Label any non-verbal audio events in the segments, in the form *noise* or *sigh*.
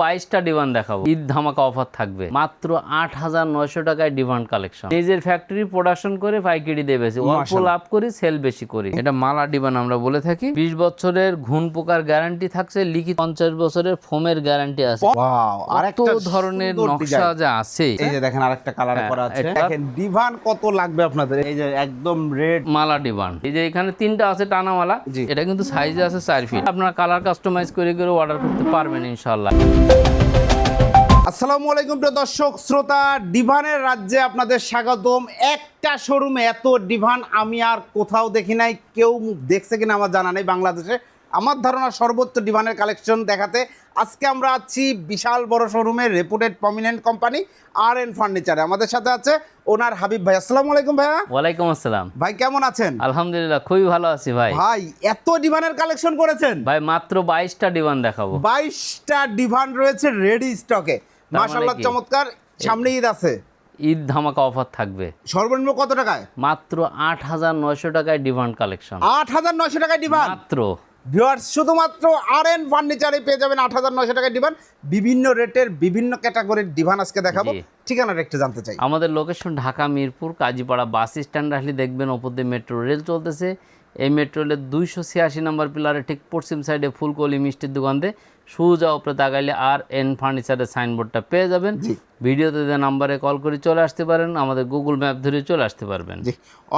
বাইশটা ডিমান্ড দেখাবো। ঈদ ধামাকা অফার থাকবে। মাত্র আট হাজার নয়শো টাকায় ডিমান্ড কালেকশন। নিজের ফ্যাক্টরি প্রোডাকশন করে পাইকারি দিয়ে বেশি অল্প লাভ করি সেল বেশি করি। এটা মালা ডিমান্ড আমরা বলে থাকি। বিশ বছরের ঘুন পোকার গ্যারান্টি থাকছে। লিখিত পঞ্চাশ বছরের ফোমের গ্যারান্টি আছে। আরেকটা ধরনের নকশা। যা আছে। এই যে দেখেন আরেকটা কালার হ্যাঁ, করা আছে। দেখেন ডিভান কত লাগবে আপনাদের? এই যে একদম রেড মালা ডিমান্ড। এই যে এখানে তিনটা আছে টানা মালা এটা কিন্তু সাইজে আছে চার ফিট আপনার কালার কাস্টমাইজ করে করে অর্ডার করতে পারবেন ইনশাল্লাহ আসসালামু আলাইকুম প্রিয় দর্শক, শ্রোতা, ডিভানের রাজ্যে আপনাদের স্বাগতম। একটা শোরুমে এত ডিভান আমি আর কোথাও দেখি নাই, কেউ দেখছে কিনা আমার জানা নেই বাংলাদেশে। আমার ধারণা সর্বোচ্চ ডিভানের কালেকশন দেখাতে আজকে আমরা আছি বিশাল বড় শোরুমে reputed prominent company R N ফার্নিচারে আমাদের সাথে আছে ওনার হাবিব ভাই। আসসালামু আলাইকুম ভাইয়া। ওয়ালাইকুম আসসালাম। ভাই কেমন আছেন? আলহামদুলিল্লাহ খুবই ভালো আছি ভাই। ভাই এত ডিভানের কালেকশন করেছেন? ভাই মাত্র বাইশটা ডিমান্ড দেখাবো। বাইশটা ডিভান রয়েছে রেডি স্টকে মানে মাশাল্লাহ কি? চমৎকার। সামনে ঈদ আছে। ঈদ ধামাকা অফার থাকবে। সর্বনিম্ন কত টাকায়? মাত্র আট হাজার নয়শো টাকায় ডিমান্ড কালেকশন। আট হাজার নয়শো টাকায় ডিভান মাত্র। ভিউয়ার্স শুধুমাত্র আর এন ফার্নিচারে পেয়ে যাবেন আট হাজার নয়শো টাকায় ডিভান বিভিন্ন রেটের বিভিন্ন ক্যাটাগরির ডিভান আজকে দেখাবো। জি। ঠিকানাটা একটু জানতে চাই। আমাদের location Dhaka Mirpur Kazipara bus stand. আসলে দেখবেন ওপর দিয়ে মেট্রো রেল চলতেছে। এই মেট্রো রেলের দুইশো ছিয়াশি নম্বর পিলারে ঠিক পশ্চিম সাইডে ফুলকলি মিষ্টির দোকান দিয়ে সোজা উপরে তাকাইলে আর এন ফার্নিচারের সাইনবোর্ডটা পেয়ে যাবেন। ভিডিওতে যে নাম্বারে কল করে চলে আসতে পারেন আমাদের গুগল ম্যাপ ধরে চলে আসতে পারবেন।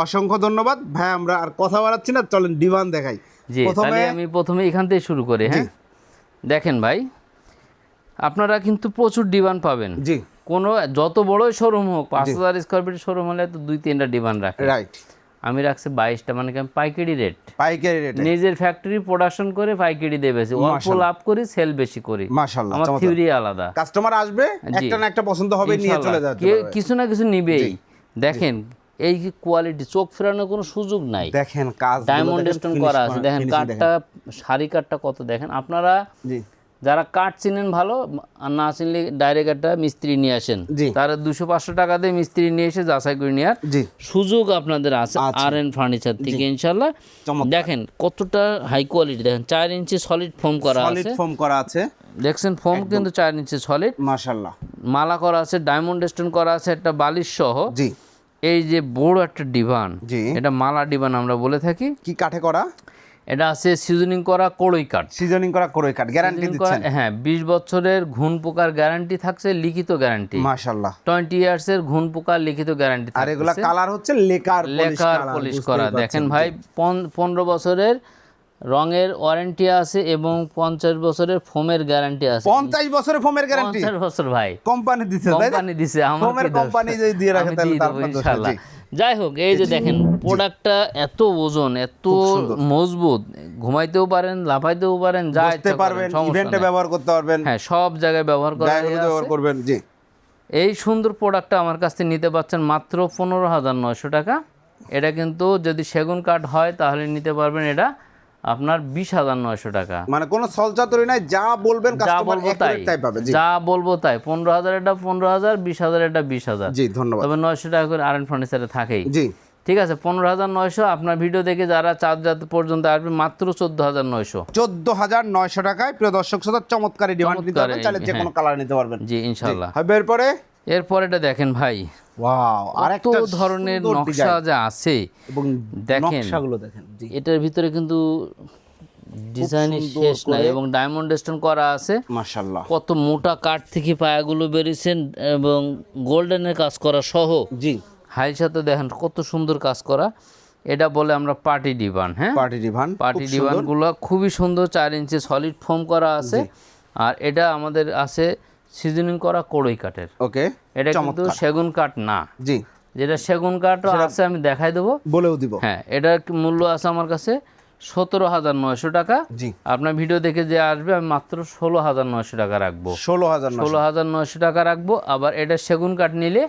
অসংখ্য ধন্যবাদ। ভাই আমরা আর কথা বাড়াচ্ছি না। চলেন ডিভান দেখাই। জি তাহলে আমি প্রথমে এখান থেকে শুরু করি হ্যাঁ? দেখেন ভাই আপনারা কিন্তু প্রচুর ডিমান্ড পাবেন। জি। কোনো যত বড়ই শোরুম হোক পাঁচ হাজার স্কোয়ার ফিট শোরুম হলে তো দুই তিনটা ডিমান্ড রাখে। রাইট। আমি রাখছি বাইশটা মানে কি আমি পাইকারি রেট পাইকারি রেট নিজের ফ্যাক্টরি প্রোডাকশন করে পাইকারি দিয়ে বেশি অল্প লাভ করি সেল বেশি করি। মাশাল্লাহ আমার থিওরি আলাদা। কাস্টমার আসবে একটা না একটা পছন্দ হবে নিয়ে চলে যাবে কিছু না কিছু নিবেই। দেখেন এই কোয়ালিটি চোখ ফেরানোর কোনো সুযোগ নাই। দেখেন কাজ ডায়মন্ড স্টোন করা আছে। দেখেন কাঠটা শাড়ি কাঠটা কত দেখেন। আপনারা জি। যারা কাঠ চিনেন ভালো আর না চিনলে ডাইরেক্ট একটা মিস্ত্রি নিয়ে আসেন। তারা দুশো পাঁচশো টাকা দিয়ে মিস্ত্রি নিয়ে এসে যাচাই করে নেওয়ার সুযোগ আপনাদের আছে। আর এন ফার্নিচার থেকে ইনশাল্লাহ দেখেন কতটা হাই কোয়ালিটি দেখেন চার ইঞ্চি সলিড ফোম করা আছে। ফোম করা আছে। দেখছেন ফোম কিন্তু চার ইঞ্চি সলিড মাশাল্লাহ মালা করা আছে ডায়মন্ড স্টোন করা আছে একটা বালিশ সহ। জি। এই যে বড় একটা ডিভান এটা মালা ডিভান আমরা বলে থাকি। কি কাঠে করা? এটা আছে সিজনিং করা কড়ই কাঠ। সিজনিং করা কড়ই কাঠ গ্যারান্টি দিচ্ছেন। হ্যাঁ বিশ বছরের ঘুন পোকার গ্যারান্টি থাকছে লিখিত গ্যারান্টি মাশাআল্লাহ। 20 ইয়ার্স এর ঘুন পোকার লিখিত গ্যারান্টি আর এগুলা কালার হচ্ছে লেকার পলিশ করা দেখেন ভাই পন- পনেরো বছরের রঙের ওয়ারেন্টি আছে এবং পঞ্চাশ বছরের ফোমের গ্যারান্টি আছে। পঞ্চাশ বছরের ফোমের গ্যারান্টি? পঞ্চাশ বছর ভাই। কোম্পানি দিচ্ছে কোম্পানি দিছে আমার? কোম্পানি যদি দিয়ে রাখে তাহলে ইনশাআল্লাহ। যাই হোক এই যে দেখেন প্রোডাক্টটা এত ওজন এত মজবুত ঘুমাইতেও পারেন লাফাইতেও পারেন যা ইচ্ছা পারবেন ইভেন্টে ব্যবহার করতে পারবেন। হ্যাঁ সব জায়গায় ব্যবহার করা ব্যবহার করবেন জি। এই সুন্দর প্রোডাক্টটা আমার কাছ থেকে নিতে পাচ্ছেন মাত্র পনেরো হাজার নয়শো টাকা। এটা কিন্তু যদি সেগুন কাঠ হয় তাহলে নিতে পারবেন এটা আপনার বিশ হাজার নয়শো টাকা। মানে কোনো সলচাতুরি নাই যা বলবেন যা বলব তাই। যা বলব তাই। পনেরো হাজার এটা পনেরো হাজার বিশ হাজার এটা বিশ হাজার। জি ধন্যবাদ। তবে নয়শো টাকা করে আর্ন ফার্নিচারে থাকেই। জি। ঠিক আছে পনেরো হাজার নয়শো আপনার ভিডিও দেখে যারা চার রাত পর্যন্ত আসবে মাত্র চোদ্দ হাজার নয়শো। চোদ্দ হাজার নয়শো টাকায় প্রিয় দর্শক শ্রোতা চমৎকার ডিমান্ড নিতে পারবেন চাইলে যে হ্যাঁ। কোনো কালার নিতে পারবেন। জি ইনশাল্লাহ হবে এরপরে? এরপর এটা দেখেন ভাই। ওয়াও আরেকটা ধরনের নকশা যা আছে এবং দেখেন। নকশাগুলো দেখেন এটার ভিতরে কিন্তু ডিজাইনের শেষ নাই এবং ডায়মন্ড স্টোন করা আছে। মাশাল্লাহ কত মোটা কাঠ থেকে পায়াগুলো বেরিয়েছেন এবং গোল্ডেনের কাজ করা সহ। জি। হাইর সাথে দেখেন কত সুন্দর কাজ করা। এটা বলে আমরা পার্টি ডিভান হ্যাঁ? পার্টি ডিভান পার্টি ডিভানগুলো খুবই সুন্দর চার ইঞ্চি সলিড ফোম করা আছে। আর এটা আমাদের আছে সিজনিং করা কড়ই কাঠের। ওকে এটা কিন্তু সেগুন কাঠ না। জি। যেটা সেগুন কাঠও আছে আমি দেখাই দেবো। বলেও দিব। হ্যাঁ এটার মূল্য আছে আমার কাছে? সতেরো হাজার নয়শো টাকা। জি। আপনার ভিডিও দেখে যে আসবে আমি মাত্র ষোলো হাজার নয়শো টাকা রাখব। ষোলো হাজার ষোলো হাজার নয়শো টাকা রাখব। আবার এটা সেগুন কাঠ নিলে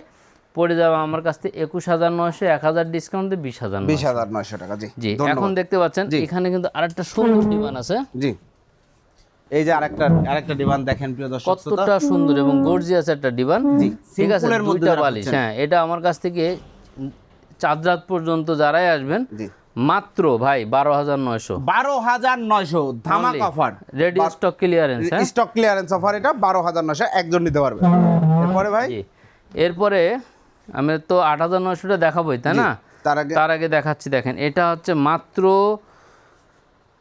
পড়ে যাবে আমার কাছ থেকে একুশ হাজার নয়শো এক হাজার ডিসকাউন্ট দিয়ে বিশ হাজার বিশ হাজার নয়শো টাকা জি। জি এখন দেখতে পাচ্ছেন এখানে কিন্তু আরেকটা সুন্দর ডিমান্ড আছে। জি। এই যে আরেকটা আরেকটা ডিমান্ড দেখেন প্রিয় দর্শক কতটা সুন্দর এবং গর্জিয়াস একটা ডিমান্ড ঠিক আছে দুইটা বালিশ হ্যাঁ এটা আমার কাছ থেকে পর্যন্ত যারাই আসবেন মাত্র ভাই বারো হাজার নয়শো। বারো হাজার নয়শো ধামাক offer ready stock clearance stock clearance offer এটা বারো হাজার নয়শো একজন নিতে পারবে। এরপরে ভাই? এরপরে আমি তো আট হাজার নয়শোটা দেখাবোই তাই না? তার আগে তার আগে দেখাচ্ছি দেখেন এটা হচ্ছে মাত্র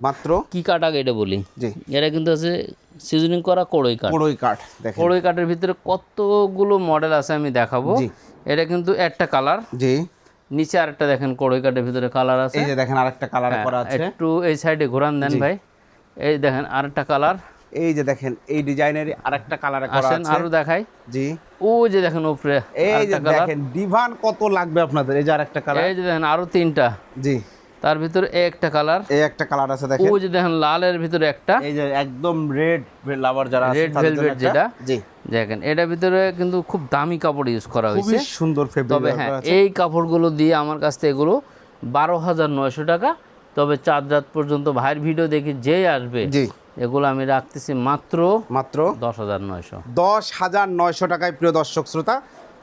মাত্র কি কাঠ আগে এটা বলি? জি। এটা কিন্তু আছে সিজনিং করা কড়ই কাঠ। পুরোই কাঠ দেখেন। কড়ই কাঠের ভিতরে কতগুলো মডেল আছে আমি দেখাবো। জি। এটা কিন্তু একটা কালার জি। নিচে আরেকটা দেখেন কড়ই কাঠের ভিতরে কালার আছে। এই যে দেখেন আরেকটা কালার হ্যাঁ, করা আছে। একটু এই সাইডে ঘোরান দেন ভাই। এই দেখেন আরেকটা কালার এই যে দেখেন এই ডিজাইনের আরেকটা কালারে করা আছে। আরও দেখাই। জি। ও যে দেখেন উপরে এই যে দেখেন ডিভান কত লাগবে আপনাদের? এই যে আরেকটা কালার এই যে দেখেন আরও তিনটা। জি। তার ভিতরে এই একটা কালার। এই একটা কালার আছে দেখেন। যে দেখেন লালের ভিতরে একটা। এই যে একদম রেড লাভার যারা আছে রেড ভেলভেট যেটা। জি। দেখেন এটার ভিতরে কিন্তু খুব দামি কাপড় ইউজ করা হয়েছে। সুন্দর ফেব্রিক তবে হ্যাঁ এই কাপড়গুলো দিয়ে আমার কাছ থেকে এগুলো বারো হাজার নয়শো টাকা। তবে চাঁদ রাত পর্যন্ত ভাইয়ের ভিডিও দেখি যে আসবে জি। এগুলো আমি রাখতেছি মাত্র মাত্র দশ হাজার নয়শো। দশ হাজার নয়শো টাকায় প্রিয় দর্শক শ্রোতা।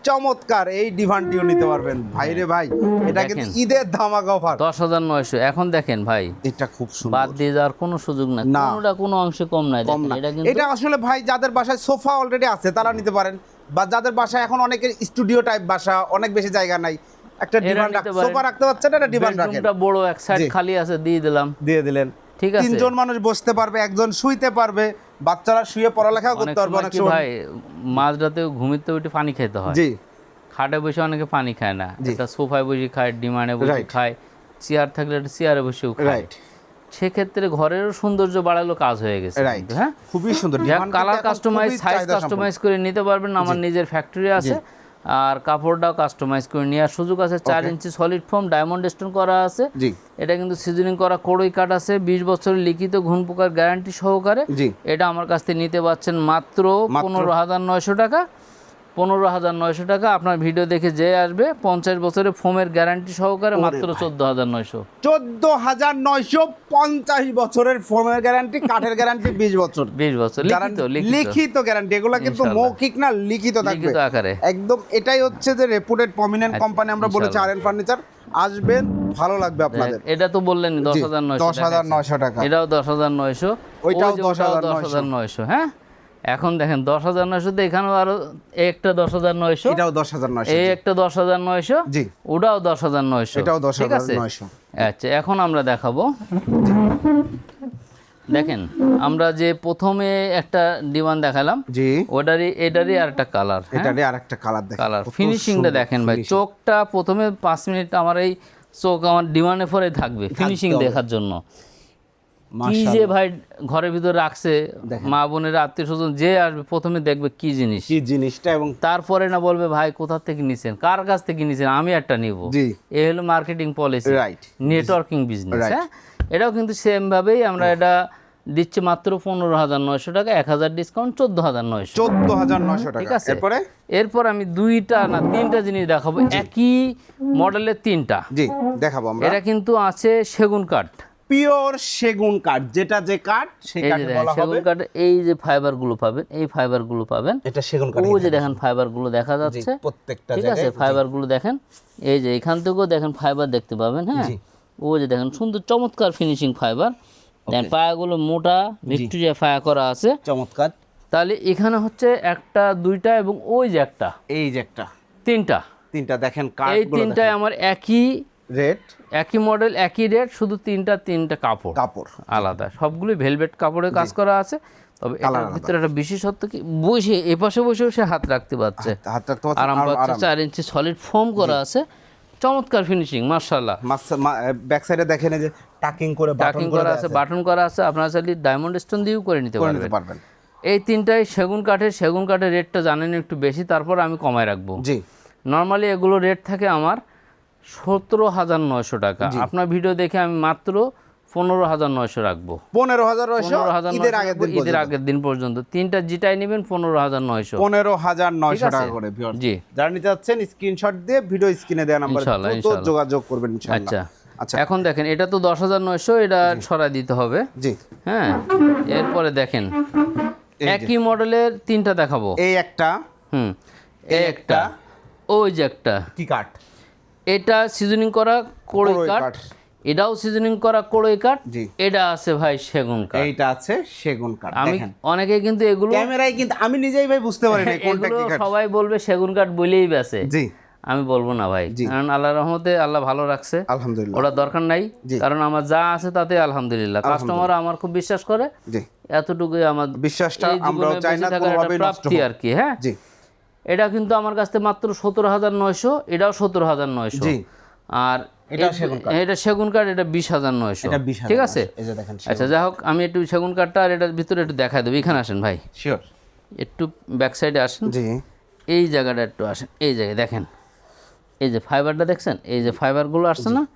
চমৎকার এই ডিভানটিও নিতে পারবেন। ভাই রে ভাই এটা কিন্তু ঈদের ধামাকা অফার দশ হাজার নয়শো এখন দেখেন ভাই। এটা খুব সুন্দর। বাদ দিয়ে যাওয়ার কোনো সুযোগ নাই। না। কোনোটা কোনো অংশে কম নাই। কম না। এটা কিন্তু এটা আসলে ভাই যাদের বাসায় সোফা অলরেডি আছে তারা নিতে পারেন। বা যাদের বাসায় এখন অনেকের স্টুডিও টাইপ বাসা অনেক বেশি জায়গা নাই একটা ডিভান নিতে রাখ পারেন। সোফা রাখতে পারছেন একটা ডিভান রাখেন। বেডরুমটা বড় এক সাইড খালি আছে দিয়ে দিলাম। দিয়ে দিলেন। ঠিক আছে। তিনজন মানুষ বসতে পারবে একজন শুইতে পারবে বাচ্চারা শুয়ে পড়ালেখা করতে পারবে অনেক সময় ভাই মাঝরাতে ঘুমিতে উঠে পানি খেতে হয়। জি। খাটে বসে অনেকে পানি খায় না। এটা সোফায় বসে খায় ডিমান্ডে বসে খায় চেয়ার থাকলে একটা চেয়ারে বসেও খায়। রাইট সেক্ষেত্রে ঘরেরও সৌন্দর্য বাড়ালো কাজ হয়ে গেছে হ্যাঁ? খুবই সুন্দর। কালার কাস্টমাইজ সাইজ কাস্টমাইজ করে নিতে পারবেন। আমার নিজের ফ্যাক্টরি আছে। আর কাপড়টাও কাস্টমাইজ করে নেওয়ার সুযোগ আছে চার inch solid foam diamond stone করা আছে। এটা কিন্তু সিজনিং করা কড়ই কাঠ আছে বিশ বছরের লিখিত ঘুণ পোকার গ্যারান্টি সহকারে। এটা আমার কাছ থেকে নিতে মাত্র মাত্র? পনেরো হাজার নয়শো টাকা। পনেরো হাজার নয়শো টাকা। আপনার ভিডিও দেখে যে আসবে পঞ্চাশ বছরের ফোমের গ্যারান্টি সহকারে মাত্র চোদ্দ হাজার নয়শো। চোদ্দ হাজার নয়শো পঞ্চাশ বছরের ফোনের গ্যারান্টি কাঠের গ্যারান্টি বিশ বছর। বিশ বছর লিখিত গ্যারান্টি এগুলো কিন্তু মৌখিক না লিখিত থাকবে। আকারে। একদম এটাই হচ্ছে যে রেপুটেড প্রমিনেন্ট কোম্পানি আমরা বলেছি আর এন ফার্নিচার। আসবেন ভালো লাগবে আপনাদের। এটা তো বললেন দশ হাজার নয়শো দশ হাজার নয়শো টাকা। এটাও দশ হাজার নয়শো ওইটাও ওই যে 10,900 দশ হাজার নয়শো হ্যাঁ? এখন দেখেন দশ হাজার নয়শো তো এখানেও আরও একটা দশ হাজার নয়শো। এটাও দশ হাজার নয়শো এই একটা দশ হাজার নয়শো জি। ওটাও দশ হাজার নয়শো। এটাও দশ হাজার নয়শো। আচ্ছা এখন আমরা দেখাবো। দেখেন আমরা যে প্রথমে একটা ডিমান্ড দেখালাম জি। ওটারই এটারই আর একটা কালার এটারই আর একটা কালার দেখেন কালার ফিনিশিংটা দেখেন ভাই। চোখটা প্রথমে পাঁচ মিনিট আমার এই চোখ আমার ডিমান্ডে পরে থাকবে ফিনিশিং দেখার জন্য। কি যে ভাই ঘরের ভিতরে রাখছে মা বোনের আত্মীয় স্বজন যে আসবে প্রথমে দেখবে কি জিনিস। কি জিনিসটা এবং তারপরে না বলবে ভাই কোথা থেকে নিছেন? কার কাছ থেকে নিছেন? আমি একটা নিব। এ হলো marketing policy right networking business হ্যাঁ? এটাও কিন্তু সেম ভাবেই আমরা এটা দিচ্ছি মাত্র পনেরো হাজার নয়শো টাকা এক হাজার ডিসকাউন্ট চোদ্দ হাজার নয়শো চোদ্দ হাজার নয়শো ঠিক টাকা আছে? এরপরে? এরপর আমি দুইটা না তিনটা জিনিস দেখাবো। একই মডেলের তিনটা। জি দেখাবো আমরা। এটা কিন্তু আছে সেগুন কাঠ। পিওর সেগুন কাঠ যেটা যে কাঠ সেই কাঠে বলা হবে। সেগুন কাঠের এই যে ফাইবারগুলো পাবেন এই ফাইবারগুলো পাবেন। এটা সেগুন কাঠ ও যে দেখেন ফাইবারগুলো দেখা যাচ্ছে। প্রত্যেকটা ঠিক আছে ফাইবারগুলো দেখেন এই যে এখান থেকেও দেখেন ফাইবার দেখতে পাবেন হ্যাঁ। ও যে দেখেন সুন্দর চমৎকার ফিনিশিং ফাইবার দেখেন পায়াগুলো মোটা ভিক্টোরিয়া ফায়া করা আছে। চমৎকার। তাহলে এখানে হচ্ছে একটা দুইটা এবং ওই যে একটা। এই যে একটা। তিনটা। তিনটা দেখেন কাঠ এই তিনটায় আমার একই রেড একই মডেল একই রেট শুধু তিনটা তিনটা কাপড়। কাপড়। আলাদা। সবগুলো ভেলভেট কাপড়ে কাজ করা আছে। তবে এটার ভিতরে একটা বিশেষত্ব কি? বসে এপাশে বসেও সে হাত রাখতে পারছে। হাত রাখতে পারছেন আরাম পাচ্ছে চার ইঞ্চি সলিড ফোম করা আছে। চমৎকার ফিনিশিং মার্শাল্লাহ ব্যাক সাইডে দেখেন যে টাকিং করে বাটন টাকিং করা আছে বাটন করা আছে। আপনারা চাইলে ডায়মন্ড স্টোন দিয়েও করে নিতে করে নিতে পারবেন। এই তিনটাই সেগুন কাঠের সেগুন কাঠের রেটটা জানেন একটু বেশি তারপর আমি কমায় রাখব। জি। নর্মালি এগুলো রেট থাকে আমার। সতেরো হাজার নয়শো টাকা। আপনার ভিডিও দেখে আমি মাত্র পনেরো হাজার নয়শো রাখব। পনেরো হাজার পনেরো হাজার ঈদের আগের দিন পর্যন্ত। তিনটা জিটাই নেবেন পনেরো হাজার নয়শো। পনেরো হাজার নয়শো টাকা করে জি। যারা নিতে যাচ্ছেন স্ক্রিনশট দিয়ে ভিডিও স্ক্রিনে দেওয়া নাম্বার। যোগাযোগ করবেন আচ্ছা। আচ্ছা। এখন দেখেন এটা তো দশ হাজার নয়শো এটা সরাই দিতে হবে। জি। হ্যাঁ এরপরে দেখেন একই মডেলের তিনটা দেখাবো। এই একটা হুম এই একটা ওই যে একটা। কি কাঠ? এটা সিজনিং করা কড়ই কাঠ। এটাও সিজনিং করা কড়ই কাঠ এটা আছে ভাই সেগুন কাঠ। এইটা আছে সেগুন কাঠ আমি অনেকে কিন্তু এগুলো ক্যামেরায় কিন্তু আমি নিজেই ভাই বুঝতে পারি না কোনটা কি কাঠ। সবাই বলবে সেগুন কাঠ বলেই বেছে জি। আমি বলব না ভাই কারণ আল্লাহ রহমতে আল্লাহ ভালো রাখছে। আলহামদুলিল্লাহ। ওটা দরকার নাই কারণ আমার যা আছে তাতে আলহামদুলিল্লাহ। কাস্টমার আমার খুব বিশ্বাস করে জি। এতটুকুই আমার বিশ্বাসটা আমরাও চাই না কোনোভাবেই নষ্ট হোক। আর কি হ্যাঁ? জি। এটা কিন্তু আমার কাছ থেকে মাত্র সতেরো হাজার নয়শো এটাও সতেরো হাজার নয়শো। আর এটাও এ- সেগুন এটা সেগুন কাঠ এটা বিশ হাজার নয়শো। ঠিক আছে? আচ্ছা যাই হোক আমি একটু সেগুন কাঠটা আর এটার ভিতরে একটু দেখাই দেবো। এখানে আসেন ভাই। শিওর। একটু ব্যাক সাইডে আসেন। জি। এই জায়গাটা একটু আসেন। এই জায়গায় দেখেন। এই যে ফাইবারটা দেখছেন? এই যে ফাইবারগুলো আসছে না?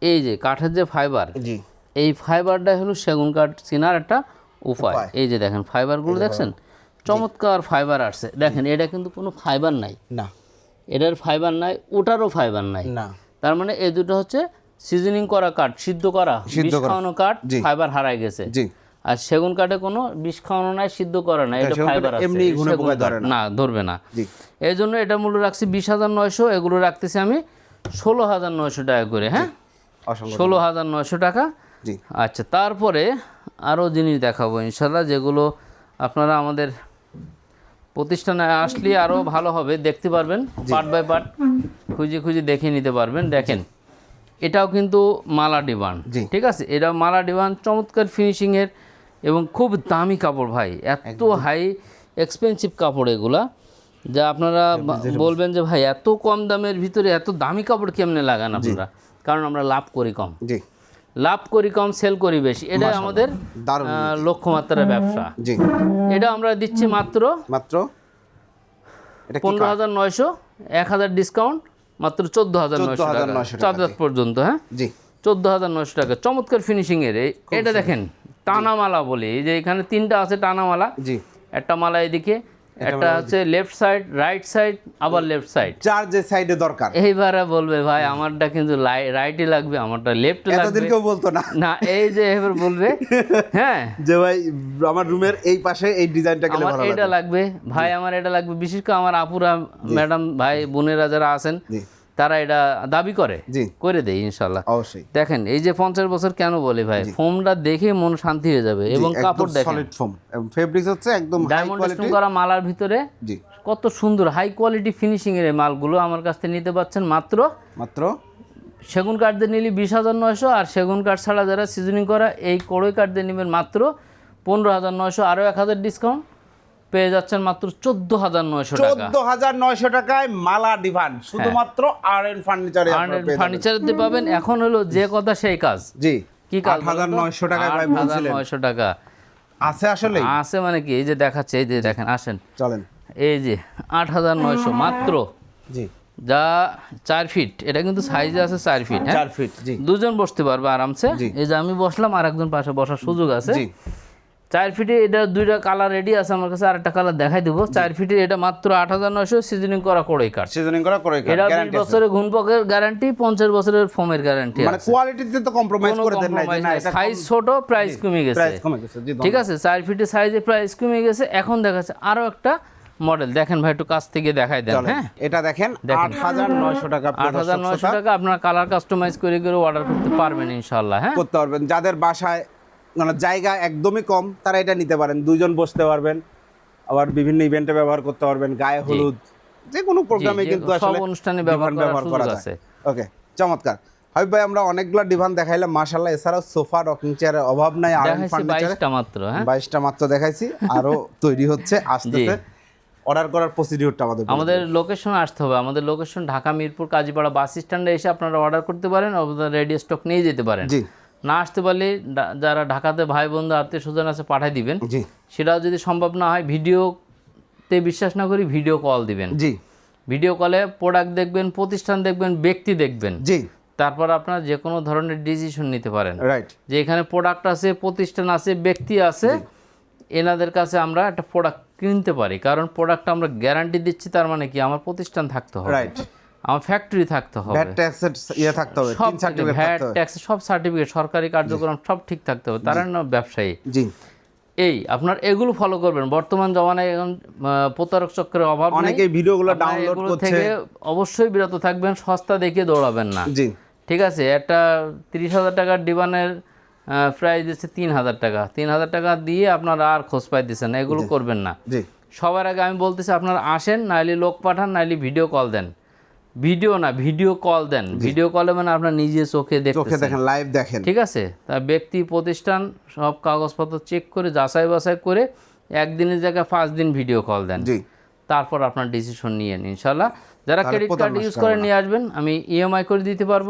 এই যে কাঠের যে ফাইবার জি। এই ফাইবারটা হলো সেগুন কাঠ চেনার একটা উপায়। এই যে দেখেন ফাইবারগুলো দেখছেন? চমৎকার ফাইবার আসছে। দেখেন এটা কিন্তু কোনো ফাইবার নাই। না। এটার ফাইবার নাই ওটারও ফাইবার নাই। না। তার মানে এই দুটো হচ্ছে সিজনিং করা কাঠ সিদ্ধ করা সিদ্ধ বিষ খাওয়ানো কাঠ ফাইবার হারাই গেছে। আর সেগুন কাঠে কোনো বিষ খাওয়ানো নাই সিদ্ধ করা নাই এটা ফাইবার আছে। সেগুন ধরে না। না ধরবে না। জি। এই জন্য এটা মূল্য রাখছি বিশ হাজার নয়শো এগুলো রাখতেছি আমি ষোলো হাজার নয়শো টাকা করে হ্যাঁ? ষোলো হাজার নয়শো টাকা। জি। আচ্ছা তারপরে আরও জিনিস দেখাবো ইনশাল্লাহ যেগুলো আপনারা আমাদের প্রতিষ্ঠানে আসলে আরও ভালো হবে দেখতে পারবেন পার্ট বাই পার্ট খুঁজে খুঁজে দেখে নিতে পারবেন দেখেন। এটাও কিন্তু মালা ডিমান্ড ঠিক আছে? এটা মালা ডিমান্ড চমৎকার ফিনিশিংয়ের এবং খুব দামি কাপড় ভাই এত হাই এক্সপেন্সিভ কাপড় এগুলা যা আপনারা বলবেন যে ভাই এত কম দামের ভিতরে এত দামি কাপড় কেমনে লাগান আপনারা? কারণ আমরা লাভ করি কম। জি। লাভ করি কম সেল করি বেশি। এটাই আমাদের লক্ষ্যমাত্রার ব্যবসা। জি। এটা আমরা দিচ্ছি মাত্র মাত্র? পনেরো হাজার নয়শো এক হাজার ডিসকাউন্ট মাত্র চোদ্দ হাজার নয়শো 14,900 টাকা পর্যন্ত হ্যাঁ? জি। চোদ্দ হাজার নয়শো টাকা। চমৎকার ফিনিশিং এর। এটা দেখেন টানামালা বলি। এই যে এখানে তিনটা আছে টানামালা। জি। একটা মালা এদিকে একটা হচ্ছে লেফট সাইড রাইট সাইড আবার লেফট সাইড চার যে সাইডে দরকার। এইবারে বলবে ভাই আমারটা কিন্তু রাইটই লাগবে আমারটা লেফট লাগবে। এতদিনকেও বলতো না। না এই যে এবার বলবে *laughs* হ্যাঁ। যে ভাই আমার রুমের এই পাশে এই ডিজাইনটা গেলে আমার এটা লাগবে। ভাই আমার এটা লাগবে। বিশেষ করে আমার আপুরা ম্যাডাম ভাই বোনেরা যারা আছেন তারা এটা দাবি করে জি। করে দেয় ইনশাল্লাহ অবশ্যই। দেখেন এই যে পঞ্চাশ বছর কেন বলে ভাই? ফোমটা দেখে মন শান্তি হয়ে যাবে এবং কাপড় দেখেন। সলিড ফোম ফেব্রিক্স হচ্ছে একদম ডায়মন্ড কোয়ালিটি করা মালার ভিতরে জি। কত সুন্দর হাই কোয়ালিটি ফিনিশিং এর মালগুলো আমার কাছ থেকে নিতে পাচ্ছেন মাত্র মাত্র? সেগুন কাঠ দিয়ে নিলে বিশ হাজার নয়শো আর সেগুন কাঠ ছাড়া যারা সিজনিং করা এই কড়ই কাঠ দিয়ে নেবেন মাত্র পনেরো হাজার নয়শো আরও এক হাজার ডিসকাউন্ট পেয়ে যাচ্ছেন মাত্র চোদ্দ হাজার নয়শো চোদ্দ হাজার নয়শো টাকায় মালা ডিভান শুধুমাত্র আর এন ফার্নিচারে ফার্নিচারতে পাবেন। এখন হলো যে কথা সেই কাজ। জি কি কাজ হাজার নয়শো টাকায় ভাই বলছিলেন। নয়শো টাকা। আছে আসলে আছে মানে কি? এই যে দেখাচ্ছে এই যে দেখেন আসেন। চলেন। এই যে আট হাজার নয়শো মাত্র। জি। যা চার ফিট। এটা কিন্তু সাইজে আছে চার ফিট হ্যাঁ? চার ফিট জি। দুজন বসতে পারবে আরামসে। এই যে আমি বসলাম আর একজন পাশে বসার সুযোগ আছে। জি। চার ফিটে এটা দুইটা কালার রেডি আছে আমার কাছে আরেকটা কালার দেখাই দেবো। চার ফিটে এটা মাত্র আট হাজার নয়শো সিজনিং করা কড়ই কাঠ সিজনিং করা করে এটা বিশ বছরের ঘুনপকের গ্যারান্টি পঞ্চাশ বছরের ফোমের গ্যারান্টি মানে কোয়ালিটিতে তো কম্প্রোমাইজ করে দেন না সাইজ ছোট প্রাইস কমে গেছে। প্রাইস কমে গেছে ঠিক আছে চার ফিটে সাইজে প্রাইস কমে গেছে। এখন দেখাচ্ছে আরও একটা মডেল দেখেন ভাই একটু কাছ থেকে দেখাই দেন হ্যাঁ? এটা দেখেন আট হাজার নয়শো টাকা আট হাজার নয়শো টাকা আপনার কালার কাস্টমাইজ করে করে অর্ডার করতে পারবেন ইনশাল্লাহ হ্যাঁ? করতে পারবেন। যাদের বাসায় মানে জায়গা একদমই কম তারা এটা নিতে পারেন। দুইজন বসতে পারবেন আবার বিভিন্ন ইভেন্টে ব্যবহার করতে পারবেন গায়ে হলুদ যে কোনো প্রোগ্রামে কিন্তু আসলে অনুষ্ঠানে ব্যবহার করা আছে। যায় ওকে চমৎকার। হাবিব ভাই আমরা অনেকগুলো ডিভান দেখাইলাম মাশাল্লাহ এছাড়াও সোফা রকিং চেয়ারের অভাব নাই আর দেখাইছি ফার্নিচারে বাইশটা মাত্র হ্যাঁ? বাইশটা মাত্র দেখাইছি আরও তৈরি হচ্ছে আসতেছে। অর্ডার করার প্রসিডিউরটা আমাদের আমাদের লোকেশন আসতে হবে। আমাদের লোকেশন ঢাকা মিরপুর কাজীপাড়া বাস স্ট্যান্ডে এসে আপনারা অর্ডার করতে পারেন অথবা রেডি স্টক নিয়ে যেতে পারেন। জি। না আসতে পারলে যারা ঢাকাতে ভাই বন্ধু আত্মীয় স্বজন আছে পাঠিয়ে দিবেন। জি। সেটাও যদি সম্ভব না হয় ভিডিওতে বিশ্বাস না করি ভিডিও কল দিবেন। জি। ভিডিও কলে প্রোডাক্ট দেখবেন প্রতিষ্ঠান দেখবেন ব্যক্তি দেখবেন। জি। তারপর আপনার যে কোনো ধরনের ডিসিশন নিতে পারেন। রাইট যে এখানে প্রোডাক্ট আছে প্রতিষ্ঠান আছে ব্যক্তি আছে এনাদের কাছে আমরা একটা প্রোডাক্ট কিনতে পারি। কারণ প্রোডাক্ট আমরা গ্যারান্টি দিচ্ছি তার মানে কি? আমার প্রতিষ্ঠান থাকতে হবে। রাইট আমার ফ্যাক্টরি থাকতে হবে। ভ্যাট ট্যাক্সের ইয়ে থাকতে হবে সব তিন সার্টিফিকেট ভ্যাট ট্যাক্স সব সার্টিফিকেট সরকারি কার্যক্রম সব ঠিক থাকতে হবে। তারা না ব্যবসায়ী। জি। এই আপনার এগুলো ফলো করবেন। বর্তমান জমানায় এখন প্রতারক চক্রের অভাব নেই। অনেকেই ভিডিওগুলো ডাউনলোড করছে। থেকে অবশ্যই বিরত থাকবেন সস্তা দেখে দৌড়াবেন না। জি। ঠিক আছে একটা তিরিশ হাজার টাকার ডিবানের প্রাইস দিচ্ছে তিন হাজার টাকা। তিন হাজার টাকা দিয়ে আপনারা আর খোঁজ পাইতেছেন এগুলো করবেন না। জি। সবার আগে আমি বলতেছি আপনারা আসেন নাইলে লোক পাঠান নাইলে ভিডিও কল দেন। ভিডিও না ভিডিও কল দেন। ভিডিও কলে মানে আপনার নিজে চোখে চোখে দেখেন লাইভ দেখেন। ঠিক আছে? তা ব্যক্তি প্রতিষ্ঠান সব কাগজপত্র চেক করে যাচাই বাছাই করে একদিনের জায়গায় পাঁচ দিন ভিডিও কল দেন। তারপর আপনার ডিসিশন নিয়ে নিন ইনশাল্লাহ যারা ক্রেডিট কার্ড ইউজ করে নিয়ে আসবেন আমি ইএমআই করে দিতে পারব।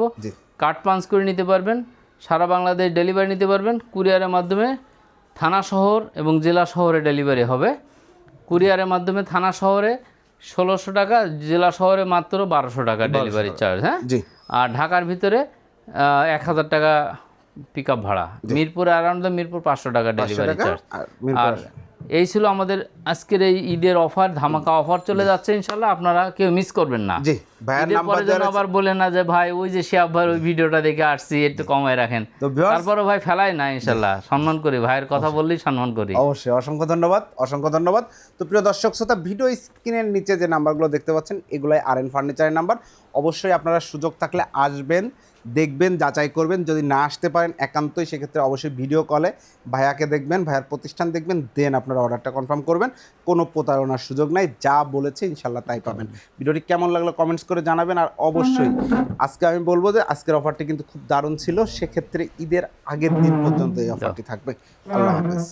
কার্ড পাঞ্চ করে নিতে পারবেন। সারা বাংলাদেশ ডেলিভারি নিতে পারবেন। কুরিয়ারের মাধ্যমে থানা শহর এবং জেলা শহরে ডেলিভারি হবে। কুরিয়ারের মাধ্যমে থানা শহরে ষোলোশো টাকা জেলা শহরে মাত্র বারোশো টাকা ডেলিভারি চার্জ হ্যাঁ? আর ঢাকার ভিতরে এক হাজার টাকা পিক আপ ভাড়া মিরপুর অ্যারাউন্ড দ্য মিরপুর পাঁচশো টাকা ডেলিভারি চার্জ আর এই ছিল আমাদের আজকের এই ঈদের অফার ধামাকা অফার চলে যাচ্ছে ইনশাল্লাহ আপনারা কেউ মিস করবেন না। জি ভাইয়ের নাম্বার যেন আবার বলে না যে ভাই ওই যে শিয়াব ভাই ওই ভিডিওটা দেখে আসছি একটু কমায় রাখেন। তারপরে ভাই ফেলাই না ইনশাল্লাহ সম্মান করি ভাইয়ের কথা বললেই সম্মান করি। অবশ্যই অসংখ্য ধন্যবাদ অসংখ্য ধন্যবাদ। তো প্রিয় দর্শক শ্রোতা ভিডিও স্ক্রিনের নিচে যে নাম্বারগুলো দেখতে পাচ্ছেন এগুলাই আর এন ফার্নিচারের নাম্বার অবশ্যই আপনারা সুযোগ থাকলে আসবেন। দেখবেন, যাচাই করবেন। যদি না আসতে পারেন একান্তই, সেক্ষেত্রে অবশ্যই ভিডিও কলে ভাইয়াকে দেখবেন, ভাইয়ার প্রতিষ্ঠান দেখবেন দেন আপনারা অর্ডারটা কনফার্ম করবেন। কোনো প্রতারণার সুযোগ নাই, যা বলেছে ইনশাল্লাহ তাই পাবেন। ভিডিওটি কেমন লাগল কমেন্টস করে জানাবেন আর অবশ্যই আজকে আমি বলব যে, আজকের অফারটি কিন্তু খুব দারুণ ছিল। সেক্ষেত্রে ঈদের আগের দিন পর্যন্ত এই অফারটি থাকবে। আল্লাহ হাফেজ।